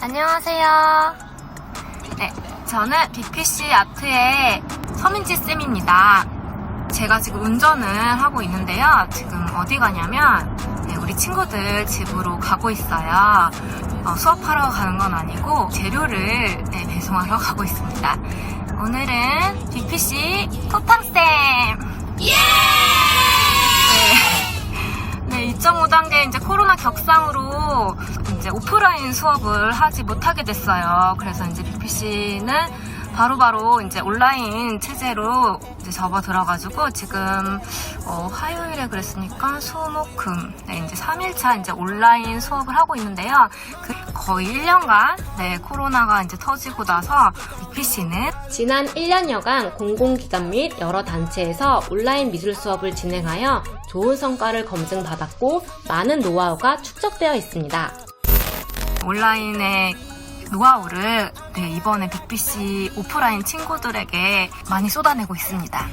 안녕하세요. 네, 저는 BPC 아트의 서민지 쌤입니다. 제가 지금 운전을 하고 있는데요. 지금 어디 가냐면 네, 우리 친구들 집으로 가고 있어요. 어, 수업하러 가는 건 아니고 재료를 네, 배송하러 가고 있습니다. 오늘은 BPC 쿠팡쌤! 예! 네, 2.5단계 이제 코로나 격상으로 이제 오프라인 수업을 하지 못하게 됐어요. 그래서 이제 BPC는 바로바로 이제 온라인 체제로 이제 접어 들어가지고 지금 어, 화요일에 그랬으니까 수목금 네, 이제 3일차 이제 온라인 수업을 하고 있는데요. 그 거의 1년간 네, 코로나가 이제 터지고 나서 BPC는 지난 1년여간 공공기관 및 여러 단체에서 온라인 미술 수업을 진행하여 좋은 성과를 검증받았고 많은 노하우가 축적되어 있습니다. 온라인의 노하우를 네, 이번에 빅비씨 오프라인 친구들에게 많이 쏟아내고 있습니다.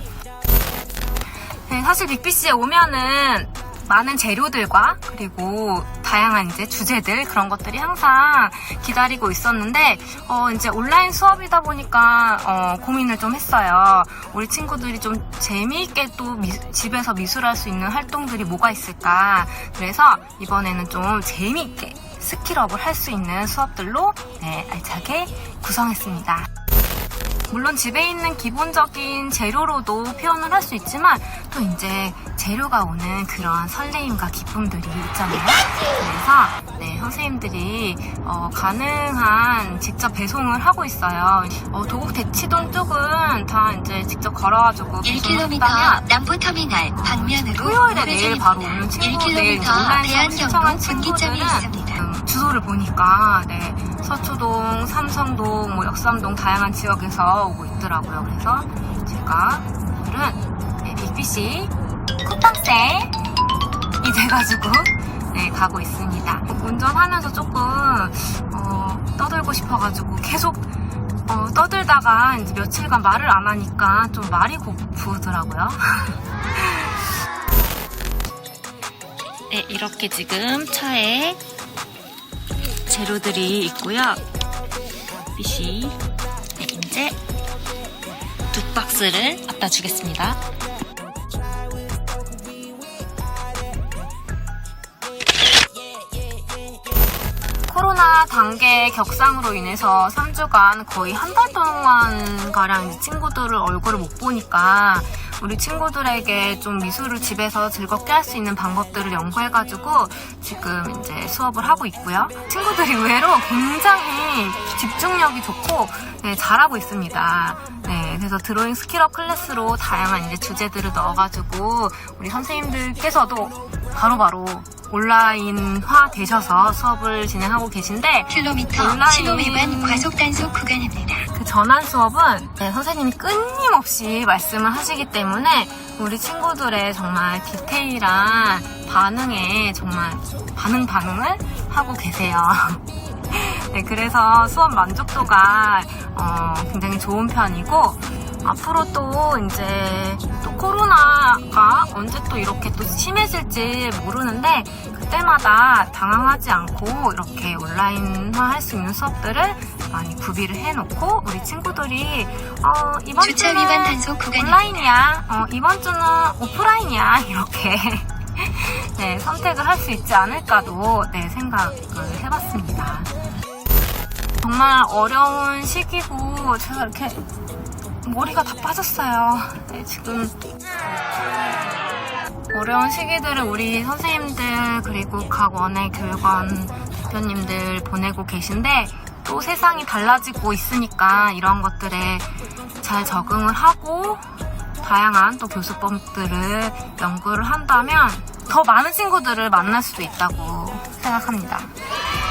네, 사실 빅비씨에 오면은 많은 재료들과 그리고 다양한 이제 주제들 그런 것들이 항상 기다리고 있었는데 어 이제 온라인 수업이다 보니까 어 고민을 좀 했어요. 우리 친구들이 좀 재미있게 또 미- 집에서 미술할 수 있는 활동들이 뭐가 있을까. 그래서 이번에는 좀 재미있게 스킬업을 할 수 있는 수업들로 네, 알차게 구성했습니다. 물론 집에 있는 기본적인 재료로도 표현을 할 수 있지만 또 이제 재료가 오는 그런 설레임과 기쁨들이 있잖아요. 그래서 네, 선생님들이 어, 가능한 직접 배송을 하고 있어요. 어, 도곡 대치동 쪽은 다 이제 직접 걸어가지고 배송을 1km 했다면 남포터미널 방면으로 토요일에 내일 바로. 오는 친구들 이제 1km 온라인 분기점이 친구들은 음, 주소를 보니까 네, 서초동, 삼성동, 뭐 역삼동 다양한 지역에서 오고 있더라고요. 그래서 제가 오늘은 네, 빅비씨 쿠팡쌤이 돼가지고 네, 가고 있습니다. 운전하면서 조금 어, 떠들고 싶어가지고 계속 어, 떠들다가 이제 며칠간 말을 안 하니까 좀 말이 고프더라고요. 네, 이렇게 지금 차에 재료들이 있고요. 빛이 네, 이제 두 박스를 갖다 주겠습니다. 코로나 단계 격상으로 인해서 3주간 거의 한 달 동안 가량 이제 친구들을 얼굴을 못 보니까 우리 친구들에게 좀 미술을 집에서 즐겁게 할 수 있는 방법들을 연구해가지고 지금 이제 수업을 하고 있고요. 친구들이 의외로 굉장히 집중력이 좋고 네, 잘하고 있습니다. 네, 그래서 드로잉 스킬업 클래스로 다양한 이제 주제들을 넣어가지고 우리 선생님들께서도 바로바로 온라인화 되셔서 수업을 진행하고 계신데 킬로미터 온라인- 위반 과속 단속 구간입니다. 그 전환 수업은 네, 선생님이 끊임없이 말씀을 하시기 때문에 우리 친구들의 정말 디테일한 반응에 정말 반응 반응을 하고 계세요. 네, 그래서 수업 만족도가 어, 굉장히 좋은 편이고 앞으로 또 이제 또 코로나가 언제 또 이렇게 또 심해질지 모르는데 그때마다 당황하지 않고 이렇게 온라인화 할 수 있는 수업들을 많이 구비를 해놓고 우리 친구들이 어, 이번 주차 주는 위반 단속 구간입니다. 온라인이야 어, 이번 주는 오프라인이야 이렇게 네, 선택을 할 수 있지 않을까도 네, 생각을 해봤습니다. 정말 어려운 시기고 제가 이렇게 머리가 다 빠졌어요. 네, 지금 어려운 시기들을 우리 선생님들 그리고 각 원의 교육원 대표님들 보내고 계신데 또 세상이 달라지고 있으니까 이런 것들에 잘 적응을 하고 다양한 또 교수법들을 연구를 한다면 더 많은 친구들을 만날 수도 있다고 생각합니다.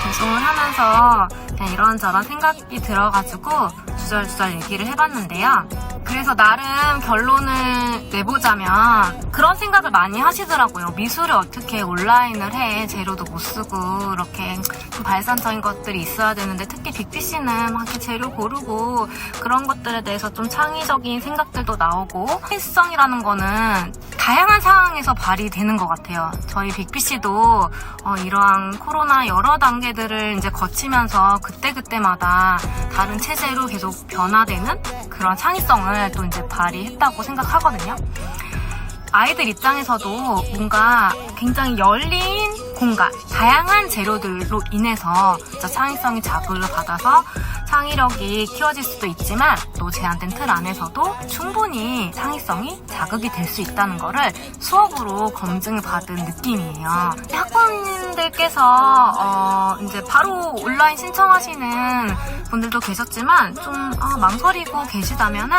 방송을 하면서 그냥 이런저런 생각이 들어가지고 주절주절 얘기를 해봤는데요. 그래서 나름 결론을 내보자면 그런 생각을 많이 하시더라고요. 미술을 어떻게 온라인을 해. 재료도 못 쓰고 이렇게 좀 발산적인 것들이 있어야 되는데 특히 빅피 씨는 막 이렇게 재료 고르고 그런 것들에 대해서 좀 창의적인 생각들도 나오고 창의성이라는 거는 다양한 상황에서 발휘되는 것 같아요. 저희 빅피 씨도 어, 이러한 코로나 여러 단계들을 이제 거치면서 그때 그때마다 다른 체제로 계속 변화되는 그런 창의성을 또 이제 발휘했다고 생각하거든요. 아이들 입장에서도 뭔가 굉장히 열린 공간, 다양한 재료들로 인해서 진짜 창의성이 자극을 받아서 창의력이 키워질 수도 있지만 또 제한된 틀 안에서도 충분히 창의성이 자극이 될 수 있다는 거를 수업으로 검증을 받은 느낌이에요. 학부모님들께서 어, 이제 바로 온라인 신청하시는 분들도 계셨지만 좀 아, 망설이고 계시다면은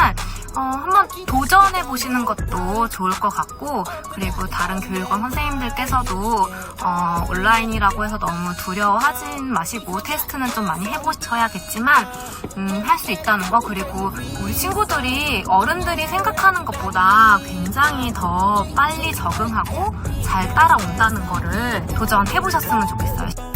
어, 한번 도전해 보시는 것도 좋을 것 같고 그리고 다른 교육원 선생님들께서도 어, 온라인이라고 해서 너무 두려워하진 마시고 테스트는 좀 많이 해보셔야겠지만 음, 할 수 있다는 거 그리고 우리 친구들이 어른들이 생각하는 것보다 굉장히 더 빨리 적응하고 잘 따라온다는 거를 도전해 보셨으면 좋겠어요.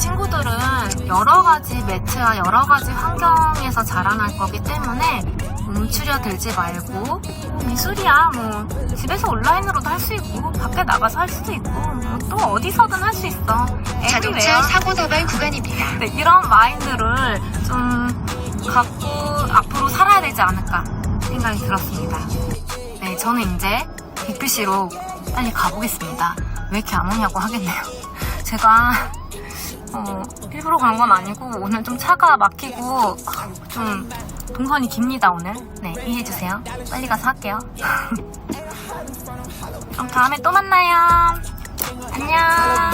친구들은 여러 가지 매체와 여러 가지 환경에서 자라날 거기 때문에 움츠려 들지 말고 미술이야 뭐 집에서 온라인으로도 할 수 있고 밖에 나가서 할 수도 있고 뭐 또 어디서든 할 수 있어. 자동차. 사고 다발 구간입니다. 네, 이런 마인드를 좀 갖고 앞으로 살아야 되지 않을까 생각이 들었습니다. 네, 저는 이제 빅피씨로 빨리 가보겠습니다. 왜 이렇게 안 오냐고 하겠네요. 제가 어, 일부러 그런 건 아니고 오늘 좀 차가 막히고 좀 동선이 깁니다 오늘. 네, 이해해주세요. 빨리 가서 할게요. 그럼 다음에 또 만나요. 안녕.